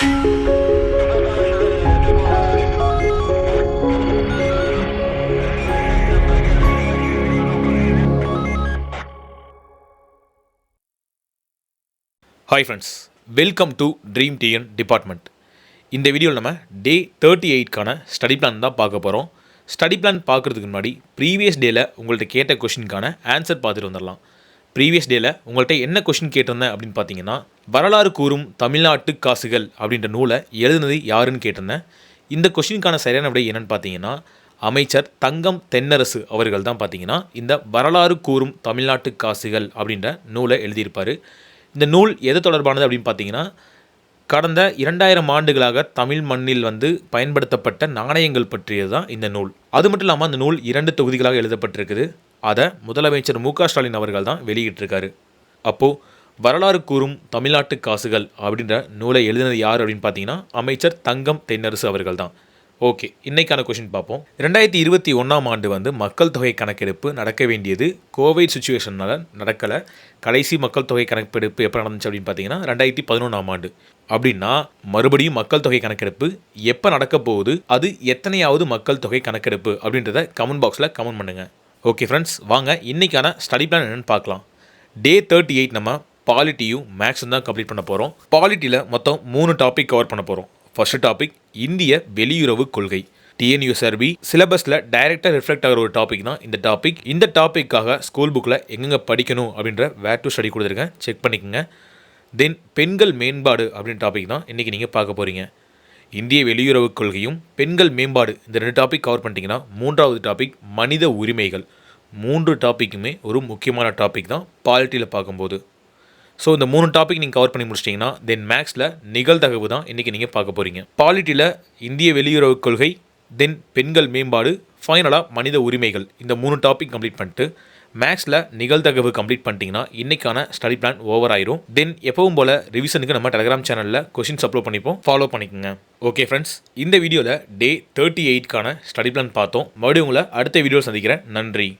Hi friends welcome to Dream TN department இந்த வீடியோவில் நம்ம டே தேர்ட்டி எயிட்கான ஸ்டடி பிளான் தான் பார்க்க போகிறோம் ஸ்டடி பிளான் பார்க்குறதுக்கு முன்னாடி ப்ரீவியஸ் டேயில் உங்கள்கிட்ட கேட்ட கொஷினுக்கான ஆன்சர் பார்த்துட்டு வந்துடலாம் ப்ரீவியஸ் டேயில் உங்கள்கிட்ட என்ன கொஷின் கேட்டிருந்தேன் அப்படின்னு பார்த்தீங்கன்னா வரலாறு கூறும் தமிழ்நாட்டு காசுகள் அப்படின்ற நூலை எழுதுனது யாருன்னு கேட்டிருந்தேன். இந்த கொஷினுக்கான சரியான விடை என்னென்னு பார்த்தீங்கன்னா அமைச்சர் தங்கம் தென்னரசு அவர்கள் தான் பார்த்தீங்கன்னா இந்த வரலாறு கூறும் தமிழ்நாட்டு காசுகள் அப்படின்ற நூலை எழுதியிருப்பார். இந்த நூல் எது தொடர்பானது அப்படின்னு பார்த்தீங்கன்னா கடந்த இரண்டாயிரம் ஆண்டுகளாக தமிழ் மண்ணில் வந்து பயன்படுத்தப்பட்ட நாணயங்கள் பற்றியது தான் இந்த நூல். அது மட்டும் இல்லாமல் அந்த நூல் இரண்டு தொகுதிகளாக எழுதப்பட்டிருக்குது. அதை முதலமைச்சர் மு ஸ்டாலின் அவர்கள் தான் வெளியிட்டிருக்காரு. அப்போது வரலாறு கூறும் தமிழ்நாட்டு காசுகள் அப்படின்ற நூலை எழுதினது யார் அப்படின்னு பார்த்தீங்கன்னா அமைச்சர் தங்கம் தென்னரசு அவர்கள் தான். ஓகே இன்னைக்கான கொஷின் பார்ப்போம். ரெண்டாயிரத்தி இருபத்தி ஒன்றாம் ஆண்டு வந்து மக்கள் தொகை கணக்கெடுப்பு நடக்க வேண்டியது கோவிட் சுச்சுவேஷனால் நடக்கலை. கடைசி மக்கள் தொகை கணக்கெடுப்பு எப்போ நடந்துச்சு அப்படின்னு பார்த்தீங்கன்னா ரெண்டாயிரத்தி பதினொன்றாம் ஆண்டு. அப்படின்னா மறுபடியும் மக்கள் தொகை கணக்கெடுப்பு எப்போ நடக்க போகுது அது எத்தனையாவது மக்கள் தொகை கணக்கெடுப்பு அப்படின்றத கமெண்ட் பாக்ஸில் கமெண்ட் பண்ணுங்கள் ஓகே ஃப்ரெண்ட்ஸ் வாங்க இன்னைக்கான ஸ்டடி பிளான் என்னென்னு பார்க்கலாம். டே தேர்ட்டி எயிட் நம்ம பாலிட்டியும் மேக்ஸும் தான் கம்ப்ளீட் பண்ண போகிறோம் பாலிட்டியில் மொத்தம் மூணு டாபிக் கவர் பண்ண போகிறோம் ஃபர்ஸ்ட் டாபிக் இந்திய வெளியுறவு கொள்கை. டிஎன்யூஎஸ்ஆர்பி சிலபஸில் டைரெக்டாக ரிஃப்ளெக்ட் ஆகிற ஒரு டாபிக் தான் இந்த டாபிக் இந்த டாப்பிக்காக ஸ்கூல் புக்கில் எங்கெங்கே படிக்கணும் அப்படின்ற வேர் டு ஸ்டடி கொடுத்துருக்கேன். செக் பண்ணிக்கோங்க. தென் பெண்கள் மேம்பாடு அப்படின்ற டாபிக் தான் இன்றைக்கி நீங்கள் பார்க்க போகிறீங்க இந்திய வெளியுறவு கொள்கையும் பெண்கள் மேம்பாடு இந்த ரெண்டு டாபிக் கவர் பண்ணிட்டீங்கன்னா மூன்றாவது டாபிக் மனித உரிமைகள். மூன்று டாப்பிக்குமே ஒரு முக்கியமான டாபிக் தான் பாலிட்டியில் பார்க்கும்போது. ஸோ இந்த மூணு டாபிக் நீங்கள் கவர் பண்ணி முடிச்சிட்டிங்கன்னா தென் மேக்ஸில் நிகழ்தகவு தான் இன்றைக்கி நீங்கள் பார்க்க போகிறீங்க பாலிட்டியில் இந்திய வெளியுறவு கொள்கை தென் பெண்கள் மேம்பாடு ஃபைனலாக மனித உரிமைகள். இந்த மூணு டாபிக் கம்ப்ளீட் பண்ணிட்டு மேக்ஸில் நிகழ்தகவு கம்ப்ளீட் பண்ணிட்டீங்கன்னா இன்றைக்கான ஸ்டடி பிளான் ஓவர் ஆயிரும். தென் எப்பவும் போல் ரிவிஷனுக்கு நம்ம டெலிகிராம் சேனலில் கொஷின்ஸ் அப்லோட் பண்ணிப்போம். ஃபாலோ பண்ணிக்கோங்க. ஓகே ஃப்ரெண்ட்ஸ் இந்த வீடியோவில் டே தேர்ட்டி எயிட்கான ஸ்டடி பிளான் பார்த்தோம். மறுபடியும் உங்களை அடுத்த வீடியோ சந்திக்கிறேன். நன்றி.